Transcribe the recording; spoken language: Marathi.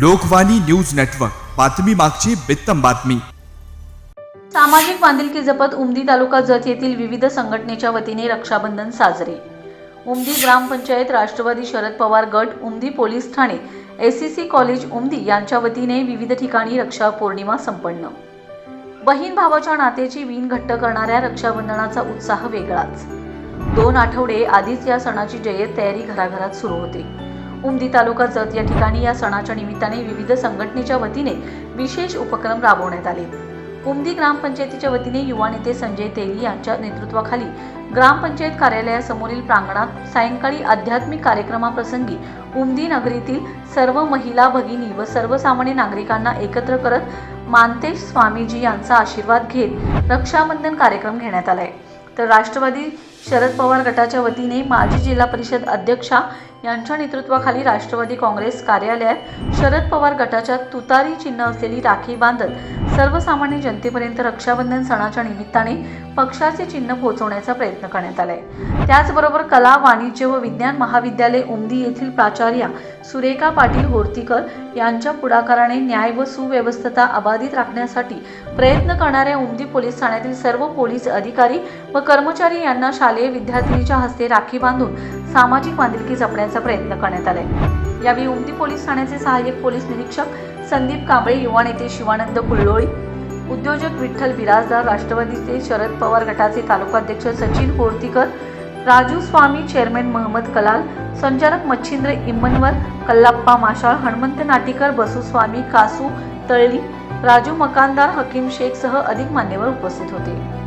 Lokvani news network. बातमी मागची बित्तम बातमी. सामाजिक बांधिलकी जपत उमदी तालुका जत येथील विविध संघटनेच्या वतीने रक्षाबंधन साजरे. उमदी ग्रामपंचायत राष्ट्रवादी शरद पवार गट उमदी पोलीस ठाणे एसीसी कॉलेज उमदी यांच्या वतीने विविध ठिकाणी रक्षा पौर्णिमा संपन्न. बहीण भावाच्या नात्याची वीण घट्ट करणाऱ्या रक्षाबंधनाचा उत्साह वेगळाच. दोन आठवडे आधीच या सणाची जय्यत तयारी घराघरात सुरू होते. उमदी तालुका जत या ठिकाणी या सणाच्या निमित्ताने विविध संघटनेच्या वतीने विशेष उपक्रम राबवण्यात आले. उमदी ग्रामपंचायतीच्या वतीने युवा नेते संजय तेली यांच्या नेतृत्वाखाली ग्रामपंचायत कार्यालयासमोरील प्रांगणात सायंकाळी आध्यात्मिक कार्यक्रमाप्रसंगी उमदी नगरीतील सर्व महिला भगिनी व सर्वसामान्य नागरिकांना एकत्र करत मानतेश स्वामीजी यांचा आशीर्वाद घेत रक्षाबंधन कार्यक्रम घेण्यात आलाय. तर राष्ट्रवादी शरद पवार गटाच्या वतीने माजी जिल्हा परिषद अध्यक्षा यांच्या नेतृत्वाखाली राष्ट्रवादी काँग्रेस कार्यालयात शरद पवार गटाच्या तुतारी चिन्ह असलेली राखी बांधत सर्वसामान्य जनतेपर्यंत रक्षाबंधन सणाच्या निमित्ताने पक्षाचे चिन्ह पोहोचवण्याचा प्रयत्न करण्यात आलाय. त्याचबरोबर कला वाणिज्य व विज्ञान महाविद्यालय उमदी येथील प्राचार्या सुरेखा पाटील होर्तीकर यांच्या पुढाकाराने न्याय व सुव्यवस्थता अबाधित राखण्यासाठी प्रयत्न करणाऱ्या उमदी पोलीस ठाण्यातील सर्व पोलीस अधिकारी व कर्मचारी यांना शालेय विद्यार्थिनीच्या हस्ते राखी बांधून सामाजिक बांधिलकी जपण्याचा प्रयत्न करण्यात आलाय. यावेळी उमदी पोलीस ठाण्याचे सहाय्यक पोलीस निरीक्षक संदीप कांबळे युवा नेते शिवानंद कुल्लोळी उद्योजक विठ्ठल बिराजदार राष्ट्रवादीचे शरद पवार गटाचे तालुकाध्यक्ष सचिन कोर्तीकर राजू स्वामी चेअरमॅन महम्मद कलाल संचालक मच्छिंद्र इम्मनवर कल्लाप्पा माशाळ हनुमंत नाटीकर बसुस्वामी कासू तळली राजू मकानदार हकीम शेख सह अधिक मान्यवर उपस्थित होते.